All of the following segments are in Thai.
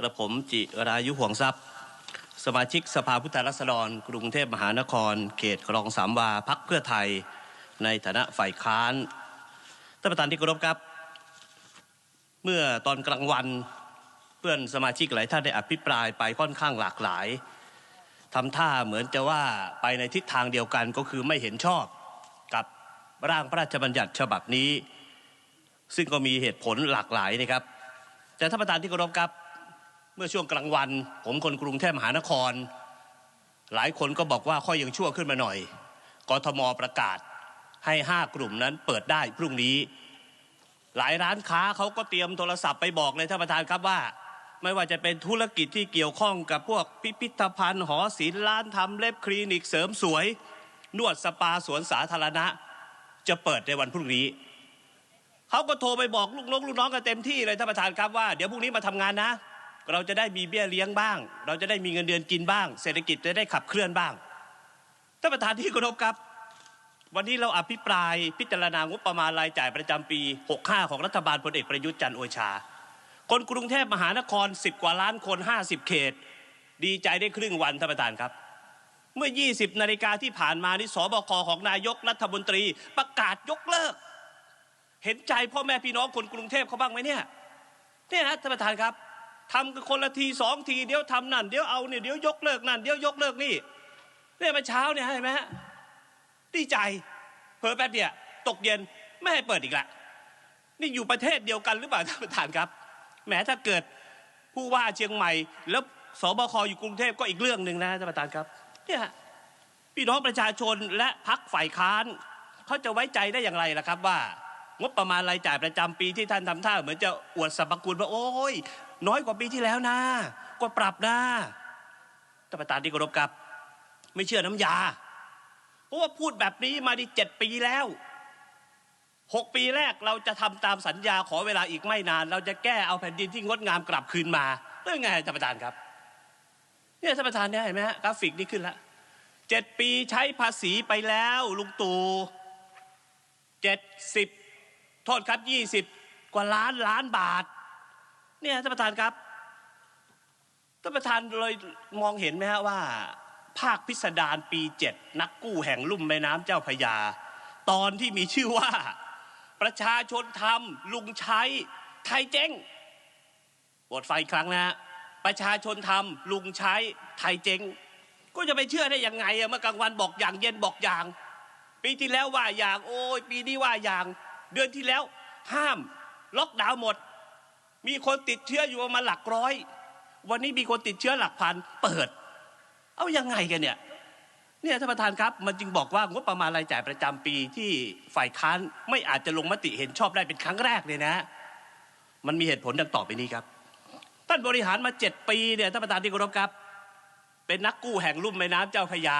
กระผมจิรายุห่วงทรัพย์ สมาชิกสภาผู้แทนราษฎร กรุงเทพมหานคร เขตคลองสามวาพักเพื่อไทย ในฐานะฝ่ายค้านท่านประธานที่เคารพครับ เมื่อตอนกลางวันเพื่อนสมาชิกหลายท่านได้อภิปรายไปค่อนข้างหลากหลายทำท่าเหมือนจะว่าไปในทิศทางเดียวกันก็คือไม่เห็นชอบกับร่างพระราชบัญญัติฉบับนี้ ซึ่งก็มีเหตุผลหลากหลายนะครับ แต่ท่านประธานที่เคารพครับ มื่อช่วงกลางวัน ผมคนกรุงเทพมหานคร หลายคนก็บอกว่าข้อยังชั่วขึ้นมาหน่อยกทมประกาศให้ห้ากลุ่มนั้นเปิดได้พรุ่งนี้ หลายร้านค้าเขาก็เตรียมโทรศัพท์ไปบอกเลยท่านประธานครับว่า ไม่ว่าจะเป็นธุรกิจที่เกี่ยวข้องกับพวกพิพิธภัณฑ์หอศิลป์ร้านทำเล็บคลินิกเสริมสวย นวดสปาสวนสาธารณะ จะเปิดในวันพรุ่งนี้เขาก็โทรไปบอกลูกน้องลูกน้องกันเต็มที่เลยท่านประธานครับว่าเดี๋ยวพรุ่งนี้มาทำงานนะ เราจะได้มีเบี้ยเลี้ยงบ้าง เราจะได้มีเงินเดือนกินบ้าง เศรษฐกิจจะได้ขับเคลื่อนบ้างท่านประธานที่เคารพครับ วันนี้เราอภิปรายพิจารณางบประมาณรายจ่ายประจำปี 65 ของรัฐบาลพลเอกประยุทธ์จันทร์โอชา คนกรุงเทพมหานคร 10 กว่าล้านคน 50 เขต ดีใจได้ครึ่งวันท่านประธานครับ เมื่อ 20 นาฬิกาที่ผ่านมานี่สบคของนายกรัฐมนตรีประกาศยกเลิก เห็นใจพ่อแม่พี่น้องคนกรุงเทพเขาบ้างไหมเนี่ยเนี่ยนะท่านประธานครับ ทำกันคนละทีสองทีเดี๋ยวทำนั่นเดี๋ยวเอาเนี่ยเดี๋ยวยกเลิกนั่นเดี๋ยวยกเลิกนี่เนี่ยมื่อเช้าเนี่ยเห็นไหมฮะดีใจเพิ่แป๊บเดียวตกเย็นไม่ให้เปิดอีกละนี่อยู่ประเทศเดียวกันหรือเปล่าท่านประธานครับแหมถ้าเกิดผู้ว่าเชียงใหม่ แล้วสบคอยู่กรุงเทพก็อีกเรื่องหนึ่งนะท่านประธานครับเนี่ยพี่น้องประชาชนและพักฝ่ายค้านเขาจะไว้ใจได้อย่างไรล่ะครับว่างบประมาณรายจ่ายประจำปีที่ท่านทำท่าเหมือนจะอวดสรรพคุณว่าโอ้ย น้อยกว่าปีที่แล้วนะ ก็ปรับนะท่านประธานที่เคารพครับ ไม่เชื่อน้ำยา เพราะว่าพูดแบบนี้มาดีเจ็ดปีแล้วหกปีแรกเราจะทำตามสัญญาขอเวลาอีกไม่นาน เราจะแก้เอาแผ่นดินที่งดงามกลับคืนมาเรื่องไงท่านประธานครับเนี่ยท่านประธานเนี่ยเห็นไหมฮะกราฟิกนี้ขึ้นแล้วเจ็ดปีใช้ภาษีไปแล้วลุงตู่เจ็ดสิบโทษครับยี่สิบกว่าล้านล้านบาท เนี่ยท่านประธานครับท่านประธานเลยมองเห็นไหมฮะว่า ภาคพิสดารปีเจ็ดนักกู้แห่งลุ่มแม่น้ำเจ้าพยา ตอนที่มีชื่อว่า ประชาชนทำลุงใช้ไทยเจ๊งบทไฟครั้งนะประชาชนทำลุงใช้ไทยเจ๊งก็จะไปเชื่อได้ยังไงอะเมื่อกลางวันบอกอย่างเย็นบอกอย่าง ปีที่แล้วว่าอย่าง โอ้ยปีนี้ว่าอย่าง เดือนที่แล้ว ห้าม ล็อกดาวน์หมด มีคนติดเชื้ออยู่ประมาณหลักร้อย วันนี้มีคนติดเชื้อหลักพันเปิด เอายังไงกันเนี่ยเนี่ยท่านประธานครับ มันจึงบอกว่างบประมาณรายจ่ายประจำปีที่ฝ่ายค้านไม่อาจจะลงมติเห็นชอบได้เป็นครั้งแรกเลยนะ มันมีเหตุผลดังต่อไปนี้ครับ ท่านบริหารมาเจ็ดปีเนี่ยท่านประธานที่เคารพครับ เป็นนักกู้แห่งลุ่มแม่น้ำเจ้าพยา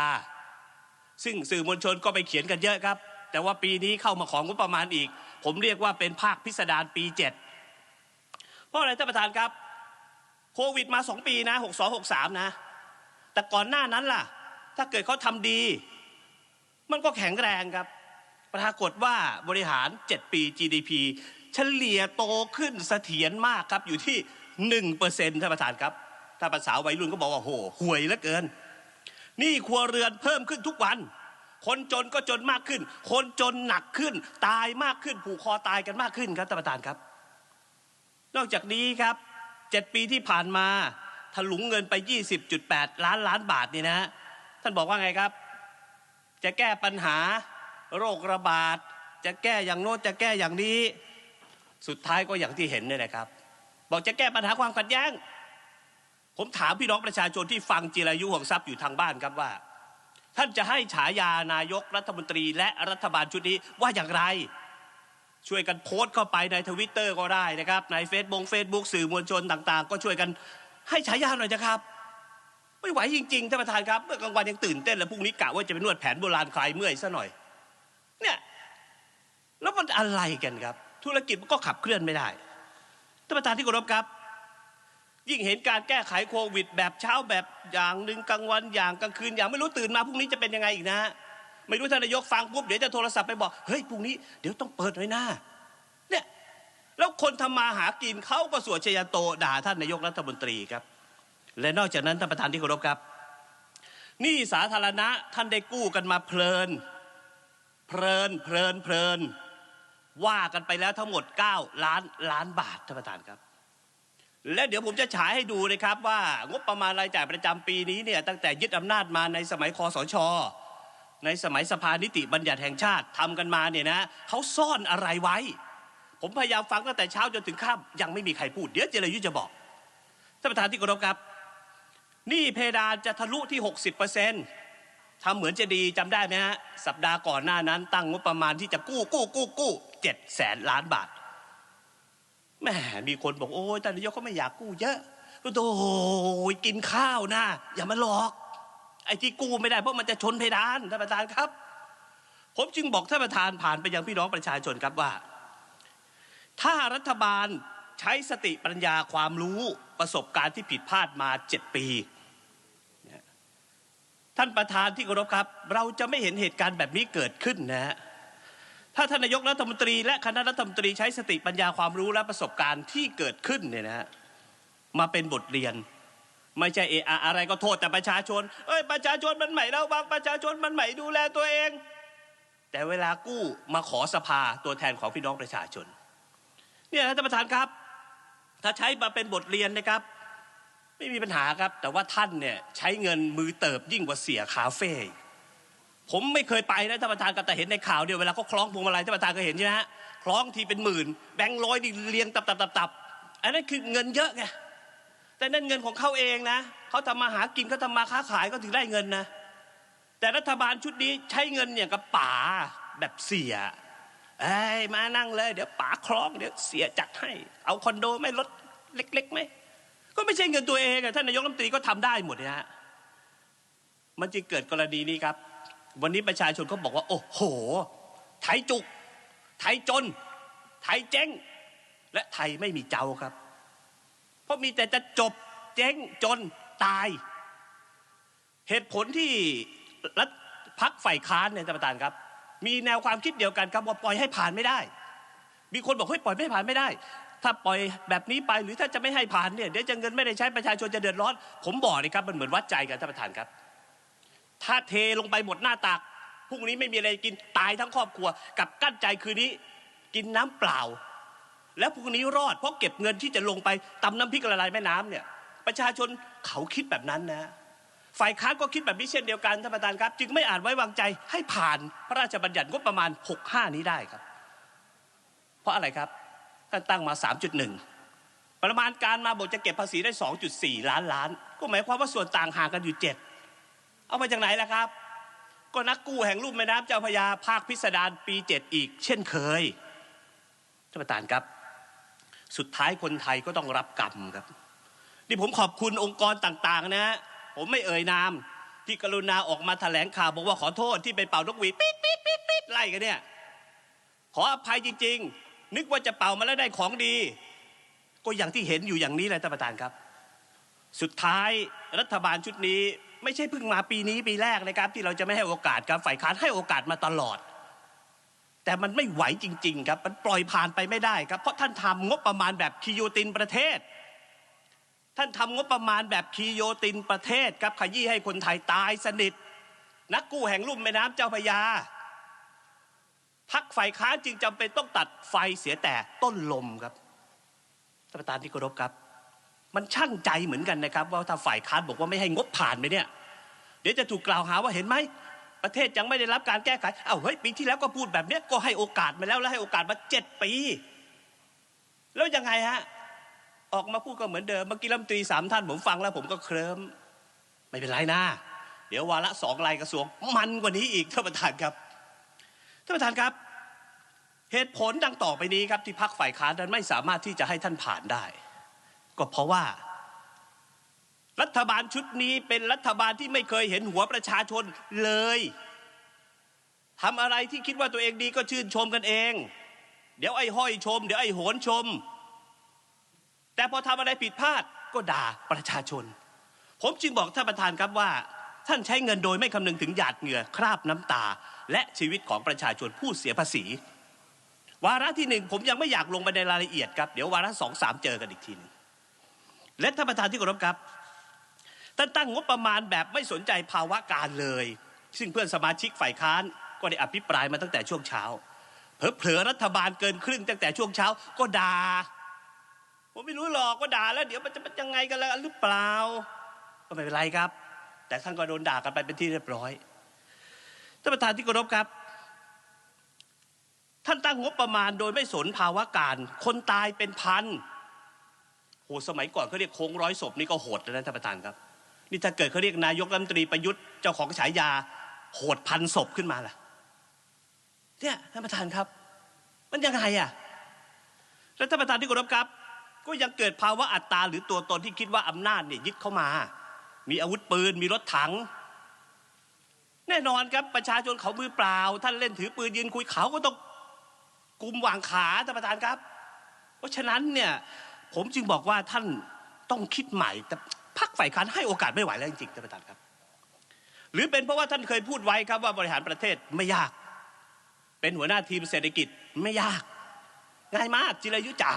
ซึ่งสื่อมวลชนก็ไปเขียนกันเยอะครับ แต่ว่าปีนี้เข้ามาของงบประมาณอีก ผมเรียกว่าเป็นภาคพิสดารปีเจ็ด เพราะอะไรท่านประธานครับ โควิดมาสองปีนะหกสองหกสามนะ แต่ก่อนหน้านั้นล่ะ ถ้าเกิดเขาทำดี มันก็แข็งแรงครับ ปรากฏว่าบริหาร 7 ปี GDP เฉลี่ยโตขึ้นเสถียรมากครับอยู่ที่1เปอร์เซ็นต์ท่านประธานครับ ถ้าภาษาวัยรุ่นก็บอกว่าโหห่วยเหลือเกิน นี่ครัวเรือนเพิ่มขึ้นทุกวันคนจนก็จนมากขึ้น คนจนหนักขึ้น ตายมากขึ้น ผูกคอตายกันมากขึ้นครับท่านประธานครับ นอกจากนี้ครับ 7 ปีที่ผ่านมาถลุงเงินไป 20.8 ล้านล้านบาทนี่นะ ท่านบอกว่าไงครับ จะแก้ปัญหาโรคระบาด จะแก้อย่างโน้นจะแก้อย่างนี้ สุดท้ายก็อย่างที่เห็นเนี่ยนะครับ บอกจะแก้ปัญหาความขัดแย้ง ผมถามพี่น้องประชาชนที่ฟังจิรายุห่วงทรัพย์อยู่ทางบ้านครับว่า ท่านจะให้ฉายานายกรัฐมนตรีและรัฐบาลชุดนี้ว่าอย่างไร ช่วยกันโพสต์เข้าไปในทวิตเตอร์ก็ได้นะครับ ในเฟซบุ๊กเฟซบุ๊กสื่อมวลชนต่างๆ ก็ช่วยกันให้ฉายาหน่อยนะครับ ไม่ไหวจริงๆท่านประธานครับเมื่อกลางวันยังตื่นเต้นแล้วพรุ่งนี้กะว่าจะไปนวดแผนโบราณคลายเมื่อยซะหน่อย เนี่ยแล้วมันอะไรกันครับ ธุรกิจมันก็ขับเคลื่อนไม่ได้ท่านประธานที่เคารพครับ ยิ่งเห็นการแก้ไขโควิด แบบเช้าแบบอย่างหนึ่งกลางวันอย่างกลางคืนอย่างไม่รู้ตื่นมาพรุ่งนี้จะเป็นยังไงอีกนะ ไม่รู้ท่านนายกฟังปุ๊บเดี๋ยวจะโทรศัพท์ไปบอกเฮ้ยพรุ่งนี้เดี๋ยวต้องเปิดหน่อยนะเนี่ยแล้วคนทำมาหากินเขาก็สวดชยโตด่าท่านนายกรัฐมนตรีครับ และนอกจากนั้นท่านประธานที่เคารพครับนี่สาธารณะท่านได้กู้กันมาเพลิน เพลินเพลินเพลิน ว่ากันไปแล้วทั้งหมด 9 ล้านล้านบาทท่านประธานครับ และเดี๋ยวผมจะฉายให้ดูนะครับว่างบประมาณรายจ่ายประจำปีนี้เนี่ยตั้งแต่ยึดอำนาจมาในสมัยคอสช ในสมัยสภานิติบัญญัติแห่งชาติทำกันมาเนี่ยนะเขาซ่อนอะไรไว้ ผมพยายามฟังตั้งแต่เช้าจนถึงค่ำยังไม่มีใครพูด เดี๋ยวเจรยุทธ์จะบอกท่านประธานที่เคารพครับนี่เพดานจะทะลุที่ 60%ทำเหมือนจะดีจำได้ไหมฮะ สัปดาห์ก่อนหน้านั้นตั้งงบประมาณที่จะกู้กู้กู้กู้เจ็ดแสนล้านบาทแหมมีคนบอก โอ้ยท่านนายกเขาไม่อยากกู้เยอะโอ้ยกินข้าวนะ อย่ามาหลอก ไอ้ที่กู้ไม่ได้เพราะมันจะชนเพดานท่านประธานครับ ผมจึงบอกท่านประธานผ่านไปยังพี่น้องประชาชนครับว่า ถ้ารัฐบาลใช้สติปัญญาความรู้ประสบการณ์ที่ผิดพลาดมาเจ็ดปีท่านประธานที่เคารพครับ เราจะไม่เห็นเหตุการณ์แบบนี้เกิดขึ้นนะฮะถ้าท่านนายกรัฐมนตรี และคณะรัฐมนตรีใช้สติปัญญาความรู้และประสบการณ์ที่เกิดขึ้นเนี่ยนะฮะมาเป็นบทเรียน ไม่ใช่เออะอะไรก็โทษแต่ประชาชน เอ้ยประชาชนมันใหม่ระวังประชาชนมันใหม่ดูแลตัวเอง แต่เวลากู้มาขอสภาตัวแทนของพี่น้องประชาชน เนี่ยท่านประธานครับ ถ้าใช้มาเป็นบทเรียนนะครับ ไม่มีปัญหาครับ แต่ว่าท่านเนี่ยใช้เงินมือเติบยิ่งกว่าเสียคาเฟ่ผมไม่เคยไปนะท่านประธานก็แต่เห็นในข่าวเดียวเวลาเขาคล้องพวงมาลัยท่านประธานก็เห็นใช่ไหมฮะคล้องทีเป็นหมื่น แบงค์ร้อยนี่เรียงตับตับตับตับอันนั้นคือเงินเยอะไง แต่นั่นเงินของเขาเองนะเขาทำมาหากินเขาทำมาค้าขายก็ถึงได้เงินนะ แต่รัฐบาลชุดนี้ใช้เงินอย่างกับป่าแบบเสียเอ้มานั่งเลย เดี๋ยวป๋าคล้องเดี๋ยวเสียจัดให้ เอาคอนโดไม่รถเล็กๆไหมก็ไม่ใช่เงินตัวเองอะท่านนายกรัฐมนตรีก็ทำได้หมดนะฮะมันจึงเกิดกรณีนี้ครับ วันนี้ประชาชนเขาบอกว่า โอ้โห ไทยจุก ไทยจน ไทยเจ๊ง และไทยไม่มีเจ้าครับ ราะมีแต่จะจบเจ๊งจนตาย เหตุผลที่รัฐพักฝ่ายค้านเนี่ยท่านประธานครับ มีแนวความคิดเดียวกันครับว่าปล่อยให้ผ่านไม่ได้ มีคนบอกเฮ้ยปล่อยไม่ผ่านไม่ได้ ถ้าปล่อยแบบนี้ไปหรือถ้าจะไม่ให้ผ่านเนี่ยเดี๋ยวจะเงินไม่ได้ใช้ประชาชนจะเดือดร้อน ผมบอกเลยครับมันเหมือนวัดใจกันท่านประธานครับ ถ้าเทลงไปหมดหน้าตักพรุ่งนี้ไม่มีอะไรกินตายทั้งครอบครัว กับกั้นใจคืนนี้ กินน้ำเปล่า แล้วพรุ่งนี้รอดเพราะเก็บเงินที่จะลงไปตำน้ำพริกละลายแม่น้ำเนี่ยประชาชนเขาคิดแบบนั้นนะฝ่ายค้านก็คิดแบบนี้เช่นเดียวกันท่านประธานครับ จึงไม่อาจไว้วางใจให้ผ่านพระราชบัญญัติงบประมาณ 65 นี้ได้ครับ เพราะอะไรครับท่านตั้งมา 3.1 ประมาณการมาบอกจะเก็บภาษีได้ 2.4 ล้านล้าน ก็หมายความว่าส่วนต่างห่างกันอยู่ 7 เอามาจากไหนล่ะครับ ก็นักกู้แห่งลุ่มแม่น้ำเจ้าพระยาภาคพิสดารปี 7 อีก เช่นเคยท่านประธานครับ สุดท้ายคนไทยก็ต้องรับกรรมครับ นี่ผมขอบคุณองค์กรต่างๆ นะฮะผมไม่เอ่ยนาม ที่กรุณาออกมาแถลงข่าวบอกว่าขอโทษที่ไปเป่านกหวีดปี๊ดปี๊ดปี๊ดปี๊ดไล่กันเนี่ยขออภัยจริง ๆ นึกว่าจะเป่ามาแล้วได้ของดี ก็อย่างที่เห็นอยู่อย่างนี้แหละท่านประธานครับ สุดท้ายรัฐบาลชุดนี้ ไม่ใช่เพิ่งมาปีนี้ปีแรกนะครับ ที่เราจะไม่ให้โอกาสครับฝ่ายค้านให้โอกาสมาตลอด แต่มันไม่ไหวจริง ๆ ครับ มันปล่อยผ่านไปไม่ได้ครับ เพราะท่านทำงบประมาณแบบคิโยตินประเทศ ท่านทำงบประมาณแบบคีโยตินประเทศครับขยี้ให้คนไทยตายสนิท นักกู้แห่งลุ่มแม่น้ำเจ้าพยาพักฝ่ายค้านจึงจำเป็นต้องตัดไฟเสียแต่ต้นลมครับท่านประธานที่เคารพครับ มันช่างใจเหมือนกันนะครับ ว่าถ้าฝ่ายค้านบอกว่าไม่ให้งบผ่านไปเนี่ย เดี๋ยวจะถูกกล่าวหาว่าเห็นไหม ประเทศยังไม่ได้รับการแก้ไข เอ้าเฮ้ยปีที่แล้วก็พูดแบบเนี้ยก็ให้โอกาสมาแล้วแล้วให้โอกาสมาเจ็ดปี แล้วยังไงฮะออกมาพูดก็เหมือนเดิมเมื่อกี้รัฐมนตรีสามท่านผมฟังแล้ว ผมก็เคลิ้มไม่เป็นไรนะเดี๋ยววาระสองรายกระทรวงมันกว่านี้อีกท่านประธานครับท่านประธานครับ เหตุผลดังต่อไปนี้ครับที่พักฝ่ายค้านนั้นไม่สามารถที่จะให้ท่านผ่านได้ ก็เพราะว่า รัฐบาลชุดนี้เป็นรัฐบาลที่ไม่เคยเห็นหัวประชาชนเลยทำอะไรที่คิดว่าตัวเองดีก็ชื่นชมกันเอง เดี๋ยวไอ้ห้อยชม เดี๋ยวไอ้โหนชม แต่พอทำอะไรผิดพลาดก็ด่าประชาชน ผมจึงบอกท่านประธานครับว่า ท่านใช้เงินโดยไม่คำนึงถึงหยาดเหงื่อคราบน้ำตา และชีวิตของประชาชนผู้เสียภาษี วาระที่หนึ่งผมยังไม่อยากลงไปในรายละเอียดครับ เดี๋ยววาระสองสามเจอกันอีกทีหนึงและท่านประธานที่เคารพครับ ท่านตั้งงบประมาณแบบไม่สนใจภาวะการเลย ซึ่งเพื่อนสมาชิกฝ่ายค้านก็ได้อภิปรายมาตั้งแต่ช่วงเช้าเผลอๆรัฐบาลเกินครึ่งตั้งแต่ช่วงเช้าก็ด่าผมไม่รู้หรอกว่าด่าแล้ว เดี๋ยวมันจะเป็นยังไงกันแล้วหรือเปล่า ก็ไม่เป็นไรครับ แต่ท่านก็โดนด่ากันไปเป็นที่เรียบร้อยท่านประธานที่เคารพครับ ท่านตั้งงบประมาณโดยไม่สนภาวะการ คนตายเป็นพันโหสมัยก่อนเขาเรียกโค้งร้อยศพนี่ก็โหดแล้วนะท่านประธานครับ นี่ถ้าเกิดเขาเรียกนายกรัฐมนตรีประยุทธ์เจ้าของฉายา โหดพันศพขึ้นมาล่ะเนี่ยท่านประธานครับ มันยังไงอะแล้วท่านประธานที่เคารพครับ ก็ยังเกิดภาวะอัตตราหรือตัวตนที่คิดว่าอำนาจเนี่ยยึดเข้ามา มีอาวุธปืนมีรถถัง แน่นอนครับประชาชนเขามือเปล่า ท่านเล่นถือปืนยืนคุยเขาก็ต้องกุมวางขาท่านประธานครับ เพราะฉะนั้นเนี่ยผมจึงบอกว่าท่านต้องคิดใหม่แต่ พักฝ่ายค้านให้โอกาสไม่ไหวแล้วจริงๆท่านประธานครับ หรือเป็นเพราะว่าท่านเคยพูดไว้ครับว่าบริหารประเทศไม่ยาก เป็นหัวหน้าทีมเศรษฐกิจไม่ยาก ง่ายมากจิรายุจ๋า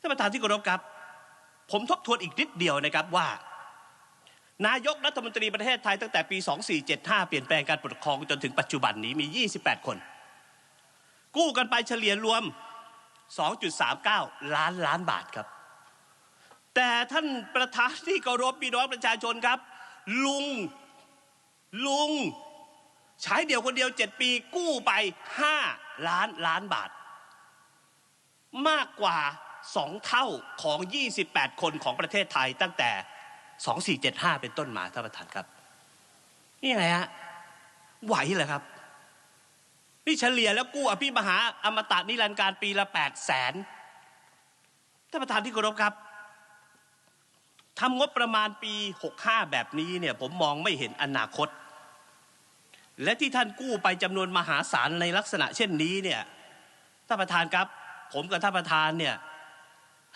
ท่านประธานที่เคารพครับ ผมทบทวนอีกนิดเดียวนะครับว่า นายกรัฐมนตรีประเทศไทยตั้งแต่ปี 2475 เปลี่ยนแปลงการปกครองจนถึงปัจจุบันนี้มี 28 คน กู้กันไปเฉลี่ยรวม 2.39 ล้านล้านบาทครับ แต่ท่านประธานที่เคารพพี่น้องประชาชนครับ ลุงลุงใช้เดี่ยวคนเดียว7ปีกู้ไป5ล้านล้านบาท มากกว่า2เท่าของ 28 คนของประเทศไทยตั้งแต่ 2475 เป็นต้นมาท่านประธานครับ นี่ไงฮะไหวเหรอครับ นี่เฉลี่ยแล้วกู้อภิมหาอมตะนิรันดร์การปีละ8แสนท่านประธานที่เคารพครับ ทำงบประมาณปี 65 แบบนี้เนี่ยผมมองไม่เห็นอนาคต และที่ท่านกู้ไปจำนวนมหาศาลในลักษณะเช่นนี้เนี่ยท่านประธานครับ ผมกับท่านประธานเนี่ย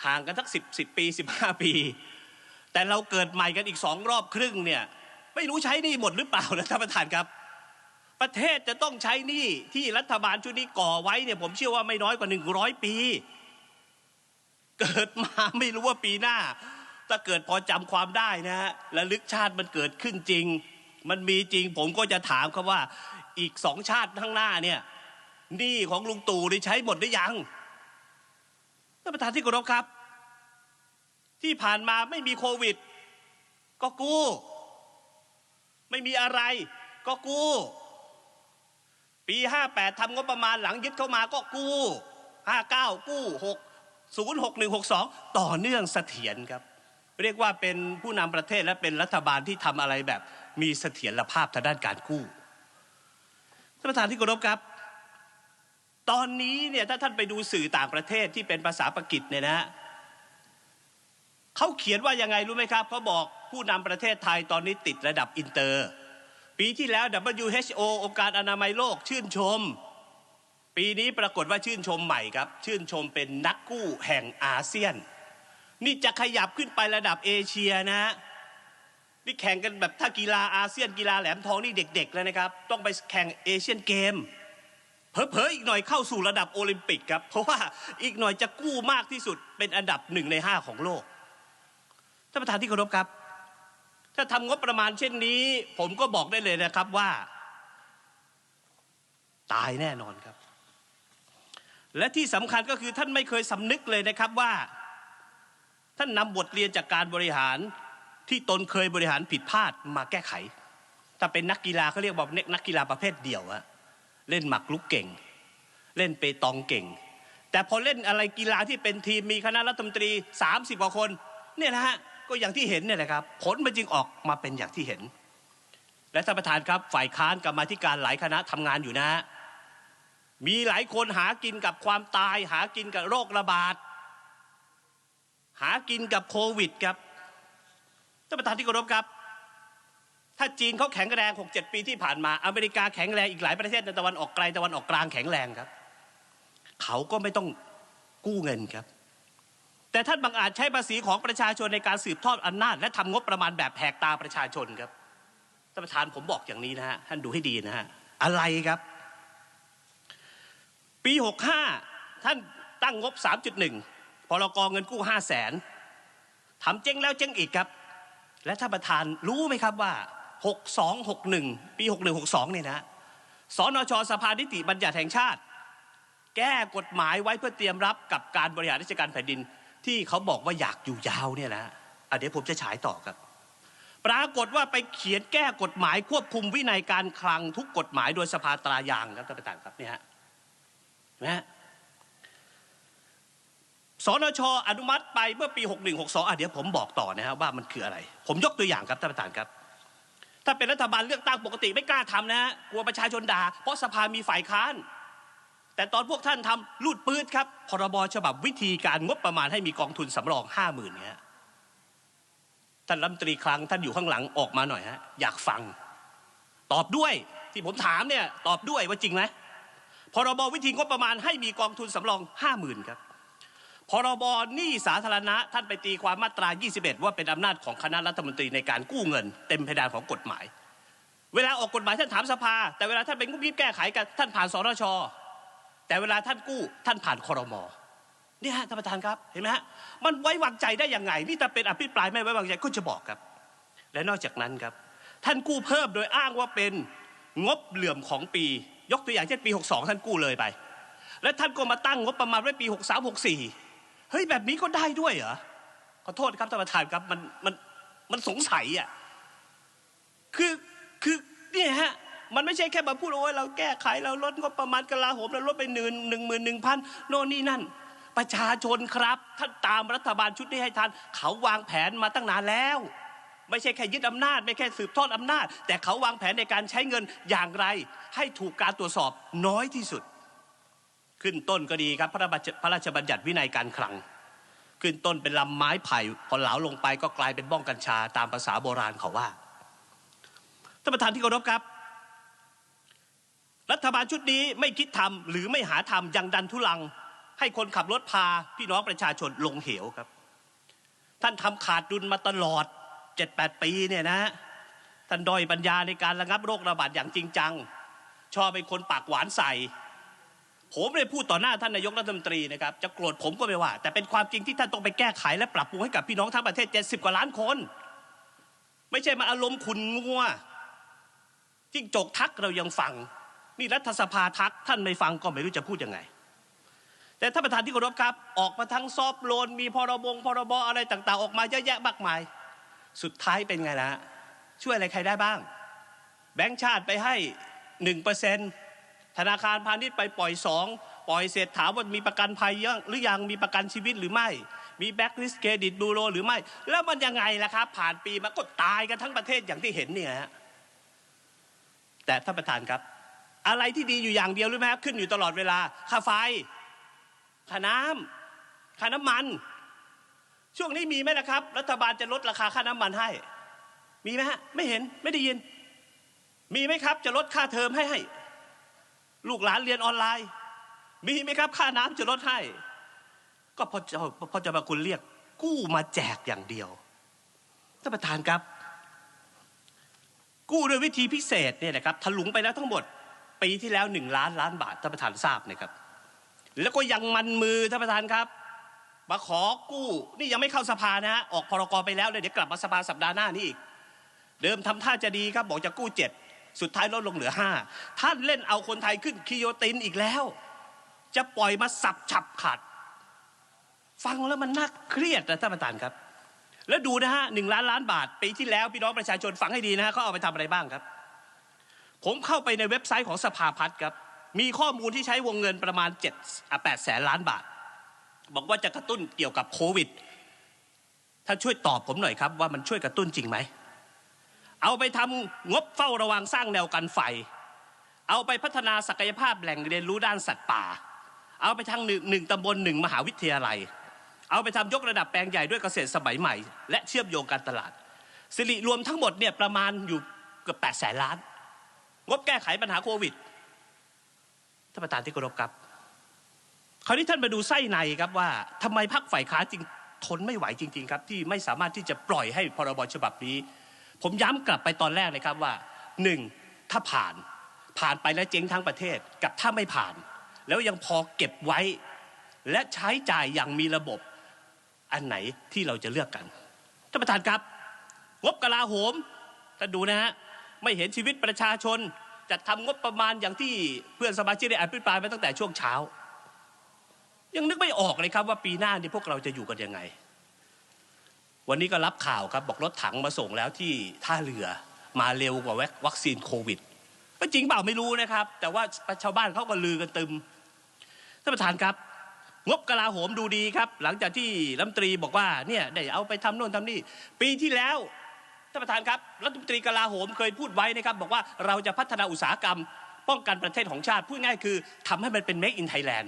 ห่างกันทักสิบสิบปีสิบห้าปี แต่เราเกิดใหม่กันอีกสองรอบครึ่งเนี่ยไม่รู้ใช้นี่หมดหรือเปล่านะท่านประธานครับ ประเทศจะต้องใช้นี้ที่รัฐบาลชุดนี้ก่อไว้เนี่ยผมเชื่อว่าไม่น้อยกว่าหนึ่งร้อยปี เกิดมาไม่รู้ว่าปีหน้า ถ้าเกิดพอจำความได้นะฮะและลึกชาติมันเกิดขึ้นจริง มันมีจริง ผมก็จะถามเขาว่าอีกสองชาติข้างหน้าเนี่ยหนี้ของลุงตู่ได้ใช้หมดหรือยังท่านประธานที่เคารพครับ ที่ผ่านมาไม่มีโควิด ก็กู้ ไม่มีอะไร ก็กู้ ปี58ทำงบประมาณหลังยึดเข้ามาก็กู้59กู้6 0 6 1 6 2ต่อเนื่องเสถียรครับ เรียกว่าเป็นผู้นำประเทศและเป็นรัฐบาลที่ทำอะไรแบบมีเสถียรภาพทางด้านการกู้ท่านประธานที่เคารพครับ ตอนนี้เนี่ยถ้าท่านไปดูสื่อต่างประเทศที่เป็นภาษาปากีสเนี่ยนะเขาเขียนว่ายังไงรู้ไหมครับเขาบอกผู้นำประเทศไทยตอนนี้ติดระดับอินเตอร์ ปีที่แล้ว WHO องค์การอนามัยโลกชื่นชม ปีนี้ปรากฏว่าชื่นชมใหม่ครับ ชื่นชมเป็นนักกู้แห่งอาเซียน นี่จะขยับขึ้นไประดับเอเชียนะฮะนี่แข่งกันแบบถ้ากีฬาอาเซียนกีฬาแหลมทองนี่เด็ก ๆ แล้วนะครับ ต้องไปแข่งเอเชียนเกมเผลอๆอีกหน่อยเข้าสู่ระดับโอลิมปิกครับ เพราะว่าอีกหน่อยจะกู้มากที่สุดเป็นอันดับหนึ่งในห้าของโลกท่านประธานที่เคารพครับ ถ้าทำงบประมาณเช่นนี้ ผมก็บอกได้เลยนะครับว่า ตายแน่นอนครับ และที่สำคัญก็คือท่านไม่เคยสำนึกเลยนะครับว่า ท่านนำบทเรียนจากการบริหารที่ตนเคยบริหารผิดพลาดมาแก้ไข ถ้าเป็นนักกีฬาเขาเรียกว่านักกีฬาประเภทเดี่ยวอะเล่นหมักลุกเก่ง เล่นเปตองเก่ง แต่พอเล่นอะไรกีฬาที่เป็นทีมมีคณะรัฐมนตรี 30กว่าคนเนี่ยนะฮะก็อย่างที่เห็นเนี่ยแหละครับผลมันจึงออกมาเป็นอย่างที่เห็น และท่านประธานครับฝ่ายค้านกรรมาธิการหลายคณะทำงานอยู่นะ มีหลายคนหากินกับความตายหากินกับโรคระบาด หากินกับโควิดครับท่านประธานที่เคารพครับ ถ้าจีนเขาแข็งแรง 6 7 ปีที่ผ่านมา อเมริกาแข็งแรงอีกหลายประเทศในตะวันออกไกลตะวันออกกลางแข็งแรงครับ เขาก็ไม่ต้องกู้เงินครับ แต่ท่านบางอาจใช้ภาษีของประชาชนในการสืบทอดอำนาจ และทำงบประมาณแบบแหกตาประชาชนครับท่านประธานผมบอกอย่างนี้นะฮะท่านดูให้ดีนะฮะอะไรครับ ปี 65 ท่านตั้งงบ 3.1 พรกเงินกู้5 0 0แสนทำเจ๊งแล้วเจ๊งอีกครับ และท่านประธานรู้ไหมครับว่า 6261 ปี 6162 เนี่ยนะสนชสภานิติบัญญัติแห่งชาติ แก้กฎหมายไว้เพื่อเตรียมรับกับการบริหารราชการแผ่นดิน ที่เขาบอกว่าอยากอยู่ยาวเนี่ยนะอะเดี๋ยวผมจะฉายต่อครับ ปรากฏว่าไปเขียนแก้กฎหมายควบคุมวินัยการคลังทุกกฎหมายโดยสภาตรายางครับท่านประธานครับเนี่ยฮะนะฮะ นชอนุมัติไปเมื่อปี 6162อะเดี๋ยวผมบอกต่อนะครับว่ามันคืออะไร ผมยกตัวอย่างครับท่านประธานครับ ถ้าเป็นรัฐบาลเลือกตั้งปกติไม่กล้าทำนะฮะกลัวประชาชนด่าเพราะสภามีฝ่ายค้าน แต่ตอนพวกท่านทำลูดปืดครับพรบฉบับวิธีการงบประมาณให้มีกองทุนสำรองห้าหมื่นเนี่ยท่านรัฐมนตรีคลังท่านอยู่ข้างหลังออกมาหน่อยฮะอยากฟัง ตอบด้วยที่ผมถามเนี่ยตอบด้วยว่าจริงไหมพรบวิธีงบประมาณให้มีกองทุนสำรองห้าหมื่นครับ พรบหนี้สาธารณะท่านไปตีความมาตรา 21 ว่าเป็นอำนาจของคณะรัฐมนตรีในการกู้เงิน เต็มเพดานของกฎหมาย เวลาออกกฎหมายท่านถามสภา แต่เวลาท่านเป็นงุบยิบแก้ไขกันท่านผ่านสนชแต่เวลาท่านกู้ท่านผ่านคอรมอนี่ฮะท่านประธานครับเห็นไหมฮะมันไว้วางใจได้ยังไง นี่ถ้าเป็นอภิปรายไม่ไว้วางใจก็จะบอกครับ และนอกจากนั้นครับ ท่านกู้เพิ่มโดยอ้างว่าเป็นงบเหลื่อมของปี ยกตัวอย่างเช่นปี 62 ท่านกู้เลยไป แล้วท่านก็มาตั้งงบประมาณไว้ปี 63 64 เฮ้ยแบบนี้ก็ได้ด้วยเหรอขอโทษครับท่านประธานครับมันมันมันสงสัยอะคือคือเนี่ยฮะมันไม่ใช่แค่มาพูดโอ้ยเราแก้ไขเราลดงบประมาณกลาโหมเราลดไปหนึ่งหนึ่งหมื่นหนึ่งพันโน่นนี่นั่น ประชาชนครับท่านตามรัฐบาลชุดนี้ให้ทันเขาวางแผนมาตั้งนานแล้ว ไม่ใช่แค่ยึดอำนาจ ไม่แค่สืบทอดอำนาจ แต่เขาวางแผนในการใช้เงินอย่างไร ให้ถูกการตรวจสอบน้อยที่สุด ขึ้นต้นก็ดีครับพระราชพระราชบัญญัติวินัยการคลัง ขึ้นต้นเป็นลำไม้ไผ่พอเหลาลงไปก็กลายเป็นบ้องกัญชาตามภาษาโบราณเขาว่าท่านประธานที่เคารพครับ รัฐบาลชุดนี้ไม่คิดทำหรือไม่หาทำยังดันทุลัง ให้คนขับรถพาพี่น้องประชาชนลงเหวครับ ท่านทำขาดดุลมาตลอดเจ็ดแปดปีเนี่ยนะท่านด้อยปัญญาในการระงับโรคระบาดอย่างจริงจังชอบเป็นคนปากหวานใส่ ผมเลยพูดต่อหน้าท่านนายกรัฐมนตรีนะครับจะโกรธผมก็ไม่ว่า แต่เป็นความจริงที่ท่านต้องไปแก้ไขและปรับปรุงให้กับพี่น้องทั้งประเทศเจ็ดสิบกว่าล้านคน ไม่ใช่มาอารมณ์ขุนงัวจิ้งจกทักเรายังฟัง นี่รัฐสภาทักท่านไม่ฟังก็ไม่รู้จะพูดยังไง แต่ท่านประธานที่เคารพครับ ออกมาทั้งซอฟโลนมีพรบงพรบอะไรต่างๆ ออกมาเยอะแยะมากมาย สุดท้ายเป็นไงล่ะช่วยอะไรใครได้บ้าง แบงก์ชาติไปให้หนึ่งเปอร์เซ็นต์ ธนาคารพาณิชย์ไปปล่อยสองปล่อยเสร็จถามว่ามีประกันภัยยังหรือยังมีประกันชีวิตหรือไม่ มีแบ็กลิสเครดิตบูโรหรือไม่ แล้วมันยังไงล่ะครับ ผ่านปีมาก็ตายกันทั้งประเทศอย่างที่เห็นเนี่ยฮะแต่ท่านประธานครับ อะไรที่ดีอยู่อย่างเดียวรู้ไหมครับขึ้นอยู่ตลอดเวลาค่าไฟค่าน้ำค่าน้ำมัน ช่วงนี้มีไหมล่ะครับ รัฐบาลจะลดราคาค่าน้ำมันให้ มีไหมฮะไม่เห็นไม่ได้ยิน มีไหมครับ จะลดค่าเทอมให้ให้ ลูกหลานเรียนออนไลน์ มีไหมครับ ค่าน้ำจะลดให้ ก็พอจะพอจะมาคุณเรียก กู้มาแจกอย่างเดียวท่านประธานครับ กู้ด้วยวิธีพิเศษเนี่ยนะครับถลุงไปแล้วทั้งหมด ปีที่แล้วหนึ่งล้านล้านบาทท่านประธานทราบนะครับ แล้วก็ยังมันมือท่านประธานครับมาขอกู้นี่ยังไม่เข้าสภานะฮะออกพรกรไปแล้วเลยเดี๋ยวกลับมาสภาสัปดาห์หน้านี้อีก เดิมทำท่าจะดีครับบอกจะกู้เจ็ด สุดท้ายลดลงเหลือห้าท่านเล่นเอาคนไทยขึ้นคิโยตินอีกแล้ว จะปล่อยมาสับฉับขาด ฟังแล้วมันน่าเครียดนะท่านประธานครับ แล้วดูนะฮะหนึ่งล้านล้านบาท ปีที่แล้วพี่น้องประชาชนฟังให้ดีนะฮะเขาเอาไปทำอะไรบ้างครับ ผมเข้าไปในเว็บไซต์ของสภาพัฒน์ครับ มีข้อมูลที่ใช้วงเงินประมาณ7จ็ดแปดแสนล้านบาท บอกว่าจะกระตุ้นเกี่ยวกับโควิดท่านช่วยตอบผมหน่อยครับว่ามันช่วยกระตุ้นจริงไหม เอาไปทำงบเฝ้าระวังสร้างแนวกันไฟ เอาไปพัฒนาศักยภาพแหล่งเรียนรู้ด้านสัตว์ป่า เอาไปทางหนึ่งหนึ่งตำบลหนึ่งมหาวิทยาลัย เอาไปทำยกระดับแปลงใหญ่ด้วยเกษตรสมัยใหม่ และเชื่อมโยงการตลาด สิริรวมทั้งหมดเนี่ยประมาณอยู่เกือบแปดแสนล้าน งบแก้ไขปัญหาโควิดท่านประธานที่เคารพครับคราวนี้ท่านมาดูไส้ในครับว่าทำไมพรรคฝ่ายค้านจริงทนไม่ไหวจริง ๆ ครับ ที่ไม่สามารถที่จะปล่อยให้พรบฉบับนี้ ผมย้ำกลับไปตอนแรกเลยครับว่าหนึ่งถ้าผ่านผ่านไปแล้วเจ๊งทั้งประเทศกับถ้าไม่ผ่าน แล้วยังพอเก็บไว้ และใช้จ่ายอย่างมีระบบ อันไหนที่เราจะเลือกกันท่านประธานครับ งบกลาโหมท่านดูนะฮะไม่เห็นชีวิตประชาชนจัดทำงบประมาณอย่างที่เพื่อนสมาชิกได้อภิปรายไปตั้งแต่ช่วงเช้า ยังนึกไม่ออกเลยครับว่าปีหน้านี่พวกเราจะอยู่กันยังไง วันนี้ก็รับข่าวครับบอกรถถังมาส่งแล้วที่ท่าเรือมาเร็วกว่าวัคซีนโควิดก็จริงเปล่าไม่รู้นะครับ แต่ว่าชาวบ้านเขาก็ลือกันตึมท่านประธานครับ งบกลาโหมดูดีครับ หลังจากที่รัฐมนตรีบอกว่าเนี่ยได้เอาไปทำโน่นทำนี่ ปีที่แล้วท่านประธานครับรัฐมนตรีกลาโหมเคยพูดไว้นะครับ บอกว่าเราจะพัฒนาอุตสาหกรรม ป้องกันประเทศของชาติพูดง่ายคือทำให้มันเป็น make in Thailand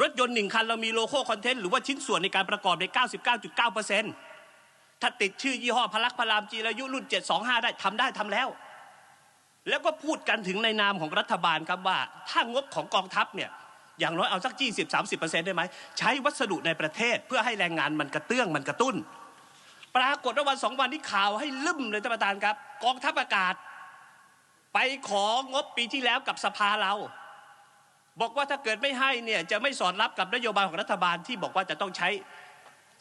รถยนต์หนึ่งคันเรามีโลโก้คอนเทนต์หรือว่าชิ้นส่วนในการประกอบใน 99.9%ถ้าติดชื่อยี่ห้อพลักพลามจีรายุรุ่น 725 ได้ทำได้ทำแล้ว แล้วก็พูดกันถึงในนามของรัฐบาลครับว่า ถ้างบของกองทัพเนี่ยอย่างน้อยเอาสัก 20-30%ได้ไหมใช้วัสดุในประเทศเพื่อให้แรงงานมันกระเตื้องมันกระตุ้น ปรากฏว่าวันสองวันที่ข่าวให้ลืมเลยท่านประธานครับ กองทัพอากาศ ไปของบปีที่แล้วกับสภาเรา บอกว่าถ้าเกิดไม่ให้เนี่ยจะไม่สอดรับกับนโยบายของรัฐบาลที่บอกว่าจะต้องใช้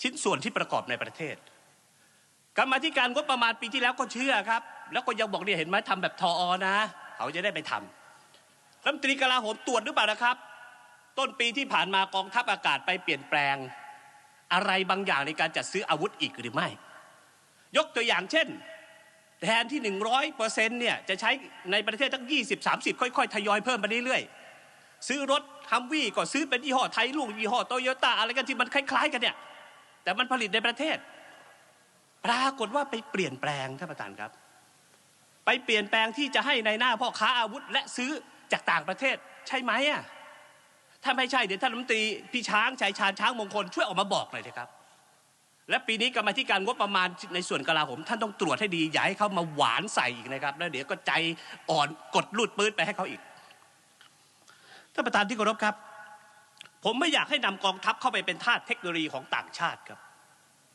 ชิ้นส่วนที่ประกอบในประเทศกรรมธิการงบประมาณปีที่แล้วก็เชื่อครับ แล้วก็ยังบอกเนี่ยเห็นไหมทำแบบทออนะ เขาจะได้ไปทำรัฐมนตรีกลาโหมตรวจหรือเปล่านะครับ ต้นปีที่ผ่านมากองทัพอากาศไปเปลี่ยนแปลงอะไรบางอย่างในการจัดซื้ออาวุธอีกหรือไม่ ยกตัวอย่างเช่น แทนที่ 100เปอร์เซ็นต์เนี่ยจะใช้ในประเทศทั้ง 20 30 ค่อย ๆ ทยอยเพิ่มไปเรื่อยๆ ซื้อรถฮัมวี่ก็ซื้อเป็นยี่ห้อไทยลูกยี่ห้อโตโยต้าอะไรกันที่มันคล้าย ๆ กันเนี่ย แต่มันผลิตในประเทศ ปรากฏว่าไปเปลี่ยนแปลงท่านประธานครับ ไปเปลี่ยนแปลงที่จะให้ในหน้าพ่อค้าอาวุธ และซื้อจากต่างประเทศ ใช่ไหมอะถ้าไม่ใช่เดี๋ยวท่านรัฐมนตรีพี่ช้างชายชาญช้างมงคลช่วยออกมาบอกหน่อยนะครับ และปีนี้กรรมาธิการงบประมาณในส่วนกลาโหมท่านต้องตรวจให้ดีอย่าให้เขามาหวานใส่อีกนะครับ แล้วเดี๋ยวก็ใจอ่อนกดลูดปืนไปให้เขาอีก ท่านประธานที่เคารพครับ ผมไม่อยากให้นำกองทัพเข้าไปเป็นทาสเทคโนโลยีของต่างชาติครับ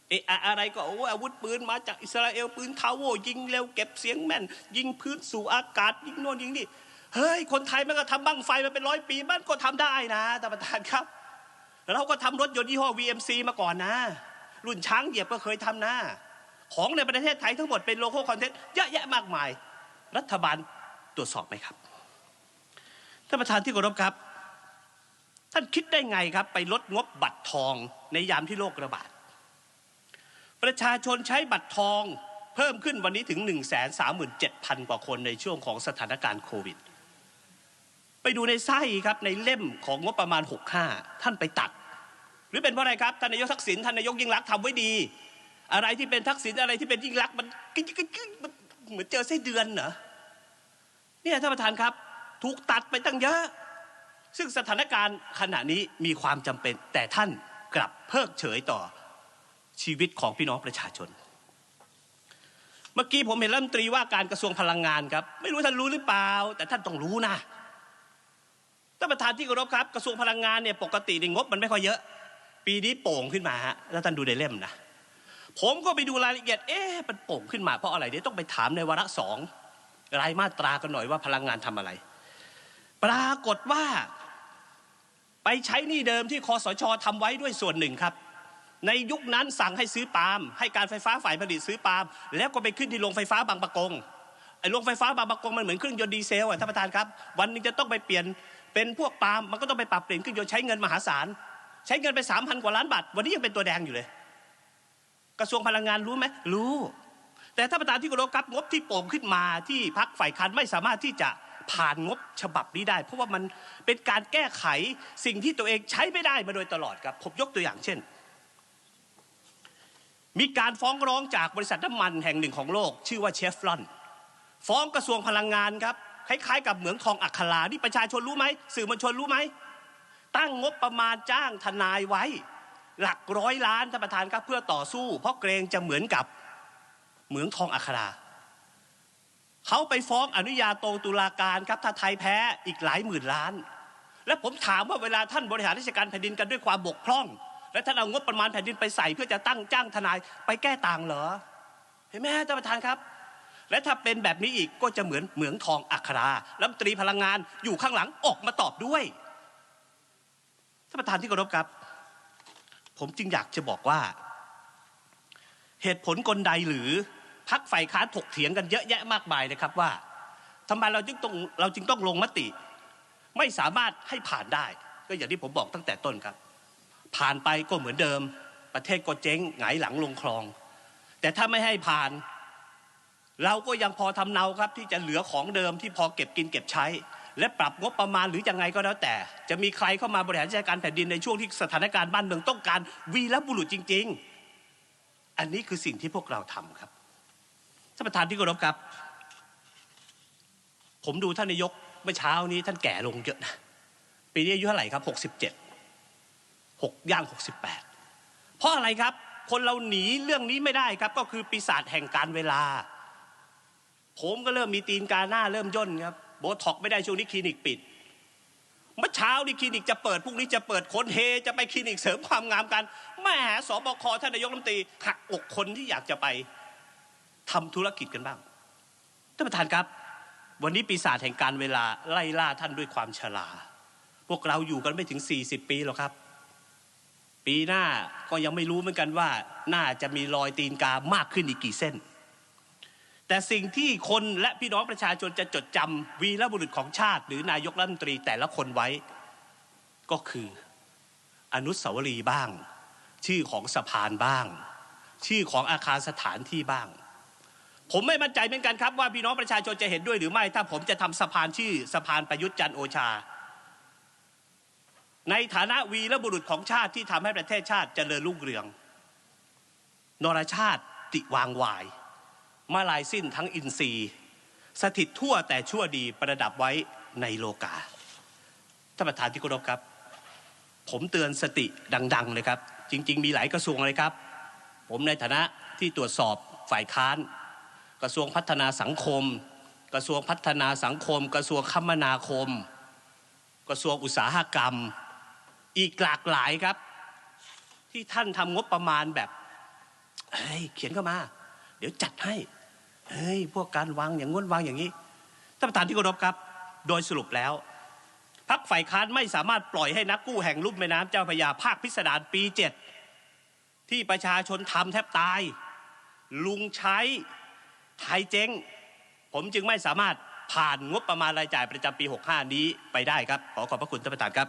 เอะอะอะไรก็โอ้อาวุธปืนมาจากอิสราเอลปืนทาวโวยิงเร็วเก็บเสียงแม่น ยิงพื้นสู่อากาศยิงโน่นยิงนี่เฮ้ยคนไทยมันก็ทำบั้งไฟมาเป็นร้อยปีมันก็ทำได้นะท่านประธานครับ เราก็ทำรถยนต์ยี่ห้อ VMC มาก่อนนะ รุ่นช้างเหยียบก็เคยทำนะของในประเทศไทยทั้งหมดเป็นโลโก้คอนเทนต์เยอะแยะมากมาย รัฐบาลตรวจสอบไหมครับ ท่านประธานที่เคารพครับ ท่านคิดได้ไงครับ ไปลดงบบัตรทองในยามที่โรคระบาด ประชาชนใช้บัตรทองเพิ่มขึ้นวันนี้ถึง 1 3 7 0 0 0 กว่าคนในช่วงของสถานการณ์โควิด ไปดูในไส้ครับในเล่มของงบประมาณ 65 ท่านไปตัด หรือเป็นเพราะอะไรครับท่านนายกทักษิณท่านนายกยิ่งรักษณ์ทำไว้ดี อะไรที่เป็นทักษิณอะไรที่เป็นยิ่งรักมันกึ๊กกึ๊กกึ๊กมันเหมือนเจอไส้เดือนเหรอเนี่ยท่านประธานครับ ถูกตัดไปตั้งเยอะ ซึ่งสถานการณ์ขณะนี้มีความจำเป็น แต่ท่านกลับเพิกเฉยต่อชีวิตของพี่น้องประชาชน เมื่อกี้ผมเห็นรัฐมนตรีว่าการกระทรวงพลังงานครับ ไม่รู้ท่านรู้หรือเปล่า แต่ท่านต้องรู้นะท่านประธานที่เคารพครับกระทรวงพลังงานเนี่ยปกติในงบมันไม่ค่อยเยอะ ปีนี้โป่งขึ้นมาฮะแล้วท่านดูในเล่มนะผมก็ไปดูรายละเอียด เอ๊ะมันโป่งขึ้นมาเพราะอะไรเดี๋ยวต้องไปถามในวาระสองรายมาตรากันหน่อยว่าพลังงานทำอะไร ปรากฏว่าไปใช้หนี่เดิมที่คอสชทำไว้ด้วยส่วนหนึ่งครับ ในยุคนั้นสั่งให้ซื้อปาล์มให้การไฟฟ้าฝ่ายผลิตซื้อปาล์มแล้วก็ไปขึ้นที่โรงไฟฟ้าบางปะกงไอ้โรงไฟฟ้าบางปะกงมันเหมือนเครื่องยนต์ดีเซลอะท่านประธานครับ วันหนึงจะต้องไปเปลี่ยนเป็นพวกปาล์มมันก็ต้องไปปรับเปลี่ยนเครื่องยนต์ใช้เงินมหาศาลใช้เงินไปสามพันกว่าล้านบาทวันนี้ยังเป็นตัวแดงอยู่เลย กระทรวงพลังงานรู้ไหมรู้ แต่ท่านประธานที่เคารพครับงบที่โป่งขึ้นมาที่พักฝ่ายค้านไม่สามารถที่จะ ผ่านงบฉบับนี้ได้ เพราะว่ามันเป็นการแก้ไขสิ่งที่ตัวเองใช้ไม่ได้มาโดยตลอดครับผมยกตัวอย่างเช่น มีการฟ้องร้องจากบริษัทน้ำมันแห่งหนึ่งของโลก ชื่อว่าเชฟรอน ฟ้องกระทรวงพลังงานครับคล้ายๆกับเหมืองทองอัครานี่ประชาชนรู้ไหมสื่อมวลชนรู้ไหมตั้งงบประมาณจ้างทนายไว้ หลักร้อยล้านท่านประธานครับเพื่อต่อสู้ เพราะเกรงจะเหมือนกับเหมืองทองอัครา เขาไปฟ้องอนุญาโตตุลาการครับถ้าไทยแพ้อีกหลายหมื่นล้าน และผมถามว่าเวลาท่านบริหารราชการแผ่นดินกันด้วยความบกพร่อง และท่านเอางบประมาณแผ่นดินไปใส่เพื่อจะตั้งจ้างทนายไปแก้ต่างเหรอ เห็นไหมท่านประธานครับ และถ้าเป็นแบบนี้อีกก็จะเหมือนเหมืองทองอัครารัฐมตรีพลังงานอยู่ข้างหลังออกมาตอบด้วยท่านประธานที่เคารพครับ ผมจึงอยากจะบอกว่า เหตุผลกลใดหรือ พักฝ่ายค้านถกเถียงกันเยอะแยะมากมายนะครับว่าทำไมเราจึงต้องเราจึงต้องลงมติ ไม่สามารถให้ผ่านได้ ก็อย่างที่ผมบอกตั้งแต่ต้นครับ ผ่านไปก็เหมือนเดิม ประเทศก็เจ๊งหงายหลังลงคลอง แต่ถ้าไม่ให้ผ่าน เราก็ยังพอทำเนาครับ ที่จะเหลือของเดิมที่พอเก็บกินเก็บใช้ และปรับงบประมาณหรือยังไงก็แล้วแต่ จะมีใครเข้ามาบริหารราชการแผ่นดินในช่วงที่สถานการณ์บ้านเมืองต้องการวีรบุรุษจริง ๆ อันนี้คือสิ่งที่พวกเราทำครับ ท่านประธานที่เคารพครับ ผมดูท่านนายกเมื่อเช้านี้ท่านแก่ลงเยอะนะ ปีนี้อายุเท่าไหร่ครับหกสิบเจ็ดหกย่างหกสิบแปดเพราะอะไรครับ คนเราหนีเรื่องนี้ไม่ได้ครับ ก็คือปีศาจแห่งการเวลา ผมก็เริ่มมีตีนกาหน้าเริ่มย่นครับโบท็อกไม่ได้ช่วงนี้คลินิกปิดเมื่อเช้านี่คลินิกจะเปิดพรุ่งนี้จะเปิดคนเฮจะไปคลินิกเสริมความงามกันแม่สบคท่านนายกรัฐมนตรีหักอกคนที่อยากจะไป ทำธุรกิจกันบ้างท่านประธานครับ วันนี้ปีศาจแห่งการเวลาไล่ล่าท่านด้วยความชราพวกเราอยู่กันไม่ถึง 40 ปีหรอกครับ ปีหน้าก็ยังไม่รู้เหมือนกันว่า น่าจะมีรอยตีนกามากขึ้นอีกกี่เส้น แต่สิ่งที่คนและพี่น้องประชาชนจะจดจำวีรบุรุษของชาติ หรือนายกรัฐมนตรีแต่ละคนไว้ ก็คือ อนุสาวรีย์บ้าง ชื่อของสะพานบ้าง ชื่อของอาคารสถานที่บ้าง ผมไม่มั่นใจเหมือนกันครับว่าพี่น้องประชาชนจะเห็นด้วยหรือไม่ ถ้าผมจะทำสะพานชื่อสะพานประยุทธ์จันโอชา ในฐานะวีรบุรุษของชาติที่ทำให้ประเทศชาติเจริญรุ่งเรือง นรชาติติวางวาย มาลายสิ้นทั้งอินทรีย์ สถิตทั่วแต่ชั่วดีประดับไว้ในโลกาท่านประธานที่เคารพครับ ผมเตือนสติดัง ๆ เลยครับ จริง ๆ มีหลายกระทรวงเลยครับ ผมในฐานะที่ตรวจสอบฝ่ายค้าน กระทรวงพัฒนาสังคม กระทรวงพัฒนาสังคม กระทรวงคมนาคม กระทรวงอุตสาหกรรม อีกหลากหลายครับ ที่ท่านทำงบประมาณแบบเฮ้ยเขียนเข้ามา เดี๋ยวจัดให้เฮ้ยพวกการวางอย่างง้นวางอย่างนี้ท่านประธานที่เคารพครับ โดยสรุปแล้วพักฝ่ายค้านไม่สามารถปล่อยให้นักกู้แห่งลุ่มแม่น้ำเจ้าพระยาภาคพิสดารปีเจ็ดที่ประชาชนทำแทบตาย ลุงใช้ ไทยเจ๊ง ผมจึงไม่สามารถผ่านงบประมาณรายจ่ายประจำปี 65 นี้ไปได้ครับ ขอขอบพระคุณท่านประธานครับ